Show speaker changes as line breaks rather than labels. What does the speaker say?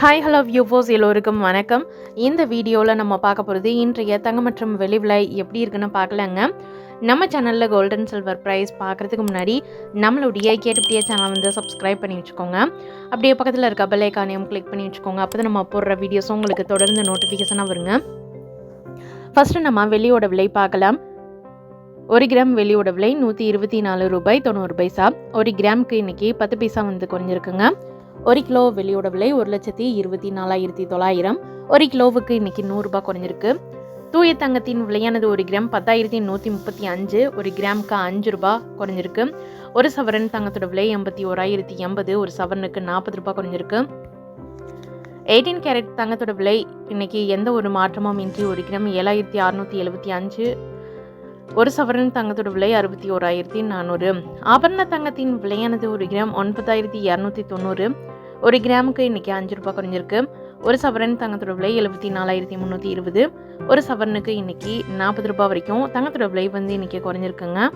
Hi hello வியூவோஸ் எல்லோருக்கும் வணக்கம். இந்த வீடியோவில் நம்ம பார்க்க போகிறது இன்றைய தங்கம் மற்றும் வெளி விலை எப்படி இருக்குன்னு பார்க்கலாங்க. நம்ம சேனலில் கோல்டன் சில்வர் ப்ரைஸ் பார்க்குறதுக்கு முன்னாடி நம்மளுடைய கேட்டுப்படியே சேனல் வந்து சப்ஸ்கிரைப் பண்ணி வச்சுக்கோங்க. அப்படியே பக்கத்தில் இருக்க பெல்லைக்கானையும் கிளிக் பண்ணி வச்சுக்கோங்க. அப்போ தான் நம்ம போடுற வீடியோஸும் உங்களுக்கு தொடர்ந்து நோட்டிஃபிகேஷனாக வருங்க. ஃபஸ்ட்டு நம்ம வெளியோட விலை பார்க்கலாம். ஒரு கிராம் வெள்ளியோட விலை நூற்றி இருபத்தி நாலு ரூபாய் தொண்ணூறு பைசா. ஒரு கிராமுக்கு இன்றைக்கி பத்து பைசா வந்து குறைஞ்சிருக்குங்க. ஒரு கிலோ வெள்ளியோட விலை ஒரு லட்சத்தி இருபத்தி நாலாயிரத்தி தொள்ளாயிரம். ஒரு கிலோவுக்கு இன்னைக்கு நூறுரூபா குறைஞ்சிருக்கு. தூய தங்கத்தின் விலையானது ஒரு கிராம் பத்தாயிரத்தி நூற்றி முப்பத்தி அஞ்சு ஒரு கிராமுக்கு அஞ்சு ரூபா குறைஞ்சிருக்கு. ஒரு சவரன் தங்கத்தோட விலை எண்பத்தி ஓராயிரத்தி எண்பது ஒரு சவரனுக்கு நாற்பது ரூபாய் குறைஞ்சிருக்கு. எயிட்டீன் கேரட் தங்கத்தோட விலை இன்னைக்கு எந்த ஒரு மாற்றமும் இன்றி ஒரு கிராம் ஏழாயிரத்தி அறுநூற்றி எழுபத்தி அஞ்சு ஒரு சவரன் தங்கத்தோட விலை அறுபத்தி ஓராயிரத்தி நானூறு. ஆபரண தங்கத்தின் விலையானது ஒரு கிராம் ஒன்பதாயிரத்தி இரநூத்தி தொண்ணூறு ஒரு கிராமுக்கு இன்னைக்கு அஞ்சு ரூபாய் குறைஞ்சிருக்கு. ஒரு சவரன் தங்கத்தோட விலை எழுபத்தி நாலாயிரத்தி முந்நூற்றி இருபது. ஒரு சவரனுக்கு இன்னைக்கு நாற்பது ரூபாய் வரைக்கும் தங்கத்தோட விலை வந்து இன்னைக்கு குறைஞ்சிருக்குங்க.